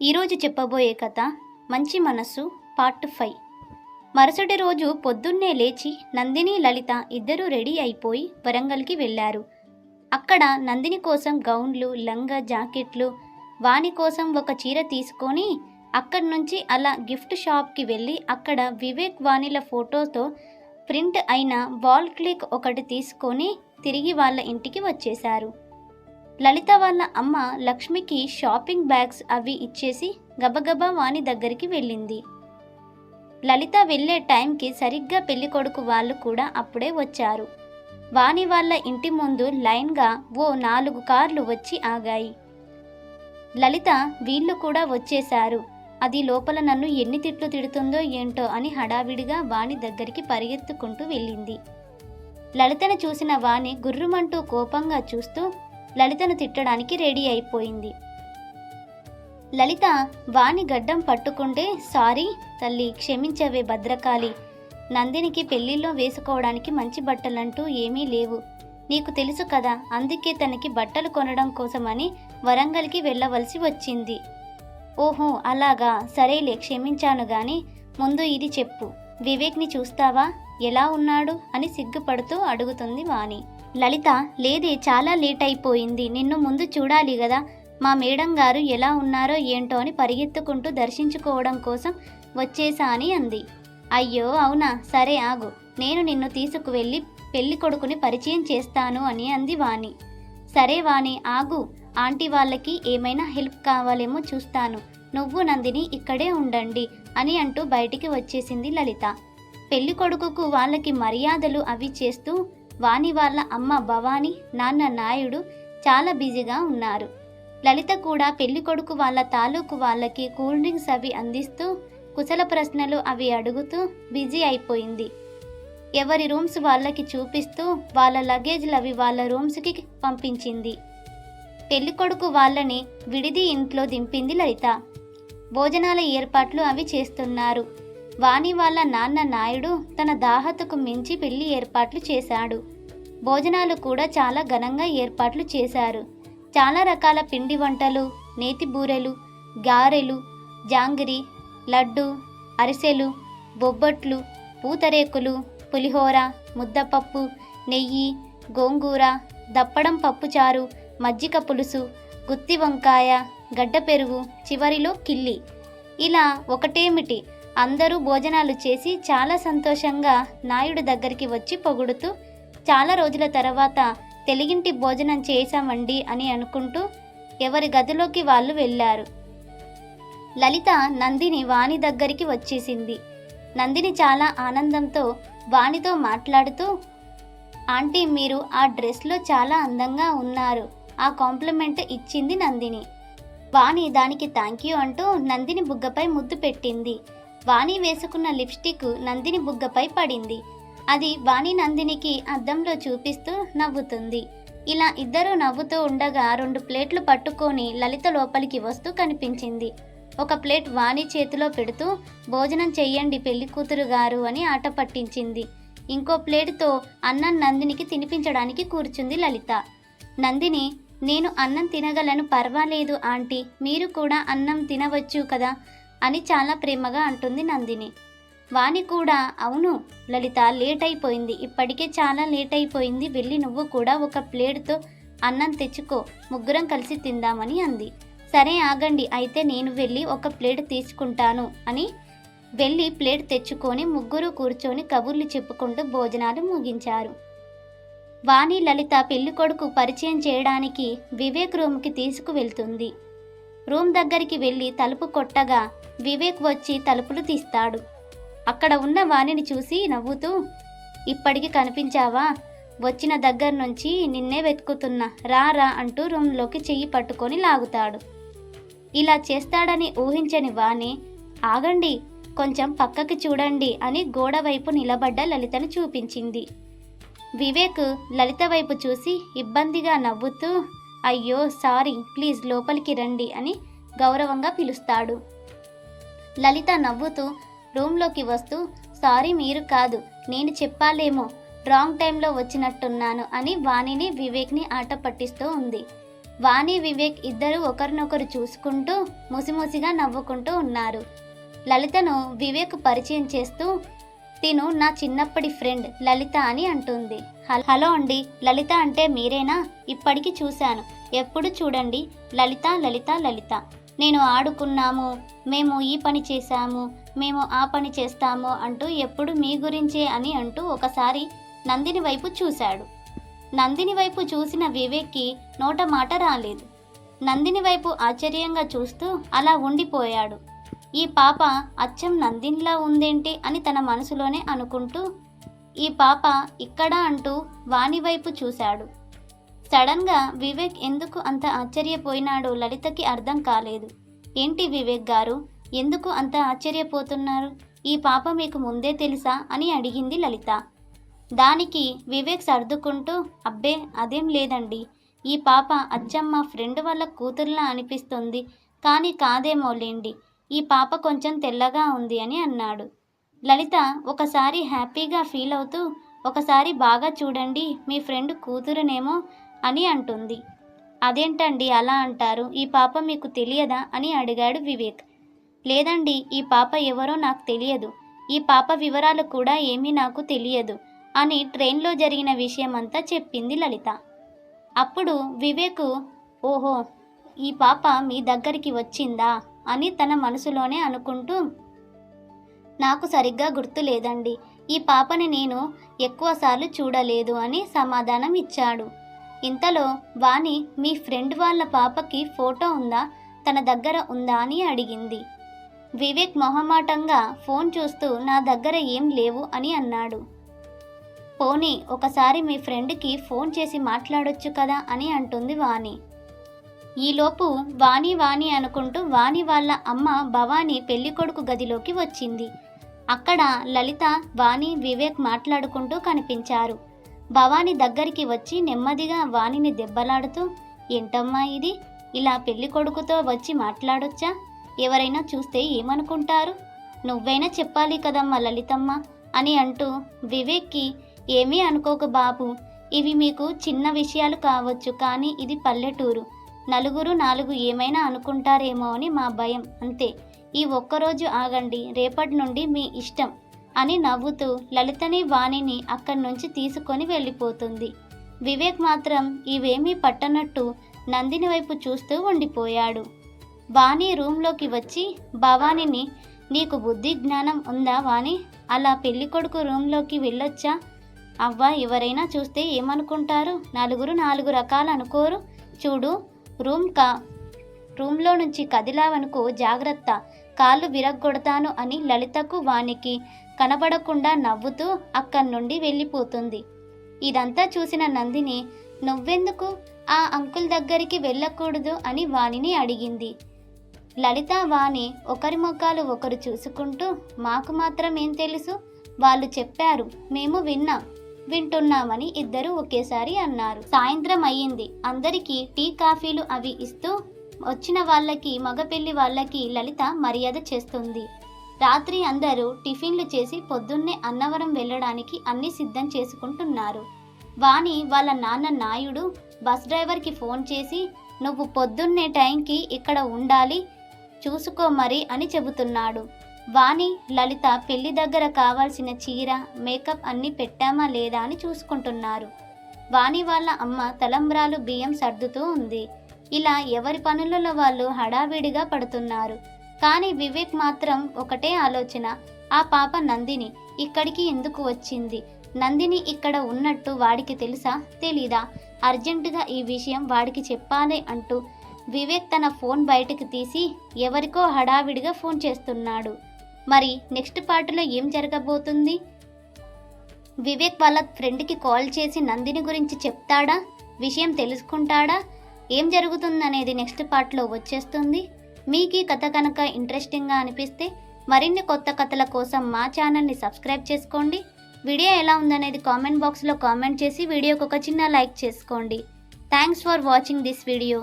ఈరోజు చెప్పబోయే కథ మంచి మనస్సు పార్ట్ ఫైవ్. మరుసటి రోజు పొద్దున్నే లేచి నందిని లలిత ఇద్దరూ రెడీ అయిపోయి వరంగల్కి వెళ్ళారు. అక్కడ నందిని కోసం గౌన్లు లంగా జాకెట్లు వాని కోసం ఒక చీర తీసుకొని అక్కడి నుంచి అలా గిఫ్ట్ షాప్కి వెళ్ళి అక్కడ వివేక్ వాణిల ఫోటోతో ప్రింట్ అయిన వాల్ క్లిక్ ఒకటి తీసుకొని తిరిగి వాళ్ళ ఇంటికి వచ్చేశారు. లలిత వాళ్ళ అమ్మ లక్ష్మికి షాపింగ్ బ్యాగ్స్ అవి ఇచ్చేసి గబగబా వాణి దగ్గరికి వెళ్ళింది. లలిత వెళ్ళే టైంకి సరిగ్గా పెళ్ళి కొడుకు వాళ్ళు కూడా అప్పుడే వచ్చారు. వాణి వాళ్ళ ఇంటి ముందు లైన్గా ఓ నాలుగు కార్లు వచ్చి ఆగాయి. లలిత వీళ్ళు కూడా వచ్చేశారు. అది లోపల నన్ను ఎన్ని తిట్లు తిడుతుందో ఏంటో అని హడావిడిగా వాణి దగ్గరికి పరిగెత్తుకుంటూ వెళ్ళింది. లలితను చూసిన వాణి గుర్రుమంటూ కోపంగా చూస్తూ లలితను తిట్టడానికి రెడీ అయిపోయింది. లలిత వాణి గడ్డం పట్టుకుంటే సారీ తల్లి క్షమించవే భద్రకాళి. నందినికి పెళ్ళిలో వేసుకోవడానికి మంచి బట్టలంటూ ఏమీ లేవు. నీకు తెలుసు కదా అందుకే తనకి బట్టలు కొనడం కోసమని వరంగల్కి వెళ్ళవలసి వచ్చింది. ఓహో అలాగా. సరేలే క్షమించాను గాని ముందు ఇది చెప్పు. వివేక్ని చూస్తావా? ఎలా ఉన్నాడు? అని సిగ్గుపడుతూ అడుగుతుంది వాణి. లలిత లేదే చాలా లేట్ అయిపోయింది నిన్ను ముందు చూడాలి కదా మా మేడం గారు ఎలా ఉన్నారో ఏంటో అని పరిగెత్తుకుంటూ దర్శించుకోవడం కోసం వచ్చేసా అని అంది. అయ్యో అవునా? సరే ఆగు. నేను నిన్ను తీసుకువెళ్ళి పెళ్ళి కొడుకుని పరిచయం చేస్తాను అని అంది వాణి. సరే వాణి ఆగు. ఆంటీ వాళ్ళకి ఏమైనా హెల్ప్ కావాలేమో చూస్తాను. నువ్వు నందిని ఇక్కడే ఉండండి అని అంటూ బయటికి వచ్చేసింది లలిత. పెళ్ళి కొడుకుకు వాళ్ళకి మర్యాదలు అవి చేస్తూ వాణి వాళ్ళ అమ్మ భవాని నాన్న నాయుడు చాలా బిజీగా ఉన్నారు. లలిత కూడా పెళ్ళి కొడుకు వాళ్ళ తాలూకు వాళ్ళకి కూల్ డ్రింక్స్ అవి అందిస్తూ కుశల ప్రశ్నలు అవి అడుగుతూ బిజీ అయిపోయింది. ఎవరి రూమ్స్ వాళ్ళకి చూపిస్తూ వాళ్ళ లగేజ్లు అవి వాళ్ళ రూమ్స్కి పంపించింది. పెళ్ళి కొడుకు వాళ్ళని విడిది ఇంట్లో దింపింది లలిత. భోజనాల ఏర్పాట్లు అవి చేస్తున్నారు. వాణి వాళ్ళ నాన్న నాయుడు తన దాహతకు మించి పెళ్ళి ఏర్పాట్లు చేశాడు. భోజనాలు కూడా చాలా ఘనంగా ఏర్పాట్లు చేశారు. చాలా రకాల పిండి వంటలు నేతి బూరెలు గారెలు జాంగిరి లడ్డు అరిసెలు బొబ్బట్లు పూతరేకులు పులిహోర ముద్దపప్పు నెయ్యి గోంగూర దప్పడం పప్పుచారు మజ్జిగ పులుసు గుత్తి వంకాయ గడ్డ పెరుగు చివరిలో కిల్లి. ఇలా ఒకటేమిటి? అందరూ భోజనాలు చేసి చాలా సంతోషంగా నాయుడు దగ్గరికి వచ్చి పొగుడుతూ చాలా రోజుల తర్వాత తెలుగింటి భోజనం చేశామండి అని అనుకుంటూ ఎవరి గదిలోకి వాళ్ళు వెళ్ళారు. లలిత నందిని వాణి దగ్గరికి వచ్చేసింది. నందిని చాలా ఆనందంతో వాణితో మాట్లాడుతూ ఆంటీ మీరు ఆ డ్రెస్లో చాలా అందంగా ఉన్నారు. ఆ కాంప్లిమెంట్ ఇచ్చింది నందిని. వాణి దానికి థ్యాంక్ యూ అంటూ నందిని బుగ్గపై ముద్దు పెట్టింది. వాణి వేసుకున్న లిప్స్టిక్ నందిని బుగ్గపై పడింది. అది వాణి నందినికి అద్దంలో చూపిస్తూ నవ్వుతుంది. ఇలా ఇద్దరూ నవ్వుతూ ఉండగా రెండు ప్లేట్లు పట్టుకొని లలిత లోపలికి వస్తూ కనిపించింది. ఒక ప్లేట్ వాణి చేతిలో పెడుతూ భోజనం చెయ్యండి పెళ్ళి కూతురు గారు అని ఆట పట్టించింది. ఇంకో ప్లేటుతో అన్నం నందినికి తినిపించడానికి కూర్చుంది లలిత. నందిని నేను అన్నం తినగలను పర్వాలేదు ఆంటీ మీరు కూడా అన్నం తినవచ్చు కదా అని చాలా ప్రేమగా అంటుంది నందిని. వాణి కూడా అవును లలిత లేట్ అయిపోయింది ఇప్పటికే చాలా లేట్ అయిపోయింది వెళ్ళి నువ్వు కూడా ఒక ప్లేట్తో అన్నం తెచ్చుకో. ముగ్గురం కలిసి తిందామని అంది. సరే ఆగండి. అయితే నేను వెళ్ళి ఒక ప్లేట్ తీసుకుంటాను అని వెళ్ళి ప్లేట్ తెచ్చుకొని ముగ్గురు కూర్చొని కబుర్లు చెప్పుకుంటూ భోజనాలు ముగించారు. వాణి లలిత పెళ్ళి కొడుకు పరిచయం చేయడానికి వివేక్ రూమ్కి తీసుకువెళ్తుంది. రూమ్ దగ్గరికి వెళ్ళి తలుపు కొట్టగా వివేక్ వచ్చి తలుపులు తీస్తాడు. అక్కడ ఉన్న వాణిని చూసి నవ్వుతూ ఇప్పటికి కనిపించావా? వచ్చిన దగ్గర నుంచి నిన్నే వెతుకుతున్నా. రా రా అంటూ రూమ్లోకి చెయ్యి పట్టుకొని లాగుతాడు. ఇలా చేస్తాడని ఊహించని వాణి ఆగండి కొంచెం పక్కకి చూడండి అని గోడ వైపు నిలబడ్డ లలితను చూపించింది. వివేక్ లలిత వైపు చూసి ఇబ్బందిగా నవ్వుతూ అయ్యో సారీ ప్లీజ్ లోపలికి రండి అని గౌరవంగా పిలుస్తాడు. లలిత నవ్వుతూ రూమ్లోకి వస్తూ సారీ మీరు కాదు నేను చెప్పాలేమో రాంగ్ టైంలో వచ్చినట్టున్నాను అని వాణిని వివేక్ని ఆట పట్టిస్తూ ఉంది. వాణి వివేక్ ఇద్దరు ఒకరినొకరు చూసుకుంటూ ముసిముసిగా నవ్వుకుంటూ ఉన్నారు. లలితను వివేక్ పరిచయం చేస్తూ తిను నా చిన్నప్పటి ఫ్రెండ్ లలిత అని అంటుంది. "హల్- హలో అండి లలిత అంటే మీరేనా? ఇప్పటికి చూశాను. ఎప్పుడు చూడండి? లలిత లలిత లలిత నేను ఆడుకున్నాము మేము ఈ పని చేశాము మేము ఆ పని చేస్తాము అంటూ ఎప్పుడు మీ గురించే అని అంటూ ఒకసారి నందిని వైపు చూశాడు. నందిని వైపు చూసిన వివేక్కి నోట మాట రాలేదు. నందిని వైపు ఆశ్చర్యంగా చూస్తూ అలా ఉండిపోయాడు. ఈ పాప అచ్చం నందినిలా ఉందేంటి అని తన మనసులోనే అనుకుంటూ ఈ పాప ఇక్కడ అంటూ వాణి వైపు చూశాడు. సడన్గా వివేక్ ఎందుకు అంత ఆశ్చర్యపోయినాడో లలితకి అర్థం కాలేదు. ఏంటి వివేక్ గారు? ఎందుకు అంత ఆశ్చర్యపోతున్నారు? ఈ పాప మీకు ముందే తెలుసా? అని అడిగింది లలిత. దానికి వివేక్ సర్దుకుంటూ అబ్బే అదేం లేదండి. ఈ పాప అచ్చమ్మ ఫ్రెండ్ వాళ్ళ కూతుర్లా అనిపిస్తుంది. కానీ కాదేమోలేండి ఈ పాప కొంచెం తెల్లగా ఉంది అని అన్నాడు. లలిత ఒకసారి హ్యాపీగా ఫీల్ అవుతూ ఒకసారి బాగా చూడండి మీ ఫ్రెండ్ కూతురునేమో అని అంటుంది. అదేంటండి అలా అంటారు? ఈ పాప మీకు తెలియదా? అని అడిగాడు వివేక్. లేదండి ఈ పాప ఎవరో నాకు తెలియదు. ఈ పాప వివరాలు కూడా ఏమీ నాకు తెలియదు అని ట్రైన్లో జరిగిన విషయమంతా చెప్పింది లలిత. అప్పుడు వివేకు ఓహో ఈ పాప మీ దగ్గరికి వచ్చిందా? అని తన మనసులోనే అనుకుంటూ నాకు సరిగ్గా గుర్తు లేదండి. ఈ పాపని నేను ఎక్కువసార్లు చూడలేదు అని సమాధానం ఇచ్చాడు ఇంతలో వాణి మీ ఫ్రెండ్ వాళ్ళ పాపకి ఫోటో ఉందా? తన దగ్గర ఉందా అని అడిగింది. వివేక్ మొహమాటంగా ఫోన్ చూస్తూ నా దగ్గర ఏం లేవు అని అన్నాడు. పోనీ ఒకసారి మీ ఫ్రెండ్కి ఫోన్ చేసి మాట్లాడొచ్చు కదా అని అంటుంది వాణి. ఈలోపు వాణి వాణి అనుకుంటూ వాణి వాళ్ళ అమ్మ భవానీ పెళ్ళికొడుకు గదిలోకి వచ్చింది. అక్కడ లలిత వాణి వివేక్ మాట్లాడుకుంటూ కనిపించారు. భవాని దగ్గరికి వచ్చి నెమ్మదిగా వాణిని దెబ్బలాడుతూ ఏంటమ్మా ఇది? ఇలా పెళ్ళి కొడుకుతో వచ్చి మాట్లాడొచ్చా? ఎవరైనా చూస్తే ఏమనుకుంటారు? నువ్వైనా చెప్పాలి కదమ్మా లలితమ్మ అని అంటూ వివేక్కి ఏమీ అనుకోక బాబు ఇవి మీకు చిన్న విషయాలు కావచ్చు కానీ ఇది పల్లెటూరు. నలుగురు నాలుగు ఏమైనా అనుకుంటారేమో అని మా భయం అంతే. ఈ ఒక్కరోజు ఆగండి రేపటి నుండి మీ ఇష్టం. అని నవ్వుతూ లలితని వాణిని అక్కడి నుంచి తీసుకొని వెళ్ళిపోతుంది. వివేక్ మాత్రం ఇవేమీ పట్టనట్టు నందిని వైపు చూస్తూ ఉండిపోయాడు. వాణి రూమ్లోకి వచ్చి భవానీని నీకు బుద్ధి జ్ఞానం ఉందా వాణి? అలా పెళ్ళి కొడుకు రూమ్లోకి వెళ్ళొచ్చా? అవ్వా ఎవరైనా చూస్తే ఏమనుకుంటారు? నలుగురు నాలుగు రకాలు అనుకోరు. చూడు రూమ్ కా రూమ్లో నుంచి కదిలావనుకో జాగ్రత్త. కాళ్ళు విరగ్గొడతాను అని లలితకు వానికి కనబడకుండా నవ్వుతూ అక్కడి నుండి వెళ్ళిపోతుంది. ఇదంతా చూసిన నందిని నువ్వెందుకు? ఆ అంకుల్ దగ్గరికి వెళ్ళకూడదు అని వాణిని అడిగింది. లలిత వాణి ఒకరి ముఖాలు ఒకరు చూసుకుంటూ మాకు మాత్రం ఏం తెలుసు? వాళ్ళు చెప్పారు మేము విన్నాం వింటున్నామని ఇద్దరు ఒకేసారి అన్నారు. సాయంత్రం అయ్యింది. అందరికీ టీ కాఫీలు అవి ఇస్తూ వచ్చిన వాళ్ళకి మగ పెళ్ళి వాళ్ళకి లలిత మర్యాద చేస్తుంది. రాత్రి అందరూ టిఫిన్లు చేసి పొద్దున్నే అన్నవరం వెళ్ళడానికి అన్ని సిద్ధం చేసుకుంటున్నారు. వాణి వాళ్ళ నాన్న నాయుడు బస్ డ్రైవర్కి ఫోన్ చేసి నువ్వు పొద్దున్నే టైంకి ఇక్కడ ఉండాలి చూసుకో మరి అని చెబుతున్నాడు. వాణి లలిత పెళ్ళి దగ్గర కావాల్సిన చీర మేకప్ అన్నీ పెట్టామా లేదా అని చూసుకుంటున్నారు. వాణి వాళ్ళ అమ్మ తలంబ్రాలు బియ్యం సర్దుతూ ఉంది. ఇలా ఎవరి పనులలో వాళ్ళు హడావిడిగా పడుతున్నారు. కానీ వివేక్ మాత్రం ఒకటే ఆలోచన. ఆ పాప నందిని ఇక్కడికి ఎందుకు వచ్చింది? నందిని ఇక్కడ ఉన్నట్టు వాడికి తెలుసా? తెలీదా? అర్జెంటుగా ఈ విషయం వాడికి చెప్పాలి అంటూ వివేక్ తన ఫోన్ బయటకు తీసి ఎవరికో హడావిడిగా ఫోన్ చేస్తున్నాడు. మరి నెక్స్ట్ పార్ట్లో ఏం జరగబోతుంది? వివేక్ వాళ్ళ ఫ్రెండ్కి కాల్ చేసి నందిని గురించి చెప్తాడా? విషయం తెలుసుకుంటాడా? ఏం జరుగుతుందనేది నెక్స్ట్ పార్ట్లో వచ్చేస్తుంది. మీకు ఈ కథ కనుక ఇంట్రెస్టింగ్గా అనిపిస్తే మరిన్ని కొత్త కథల కోసం మా ఛానల్ని సబ్స్క్రైబ్ చేసుకోండి. వీడియో ఎలా ఉందనేది కామెంట్ బాక్స్లో కామెంట్ చేసి వీడియోకి ఒక చిన్న లైక్ చేసుకోండి. Thanks for watching this video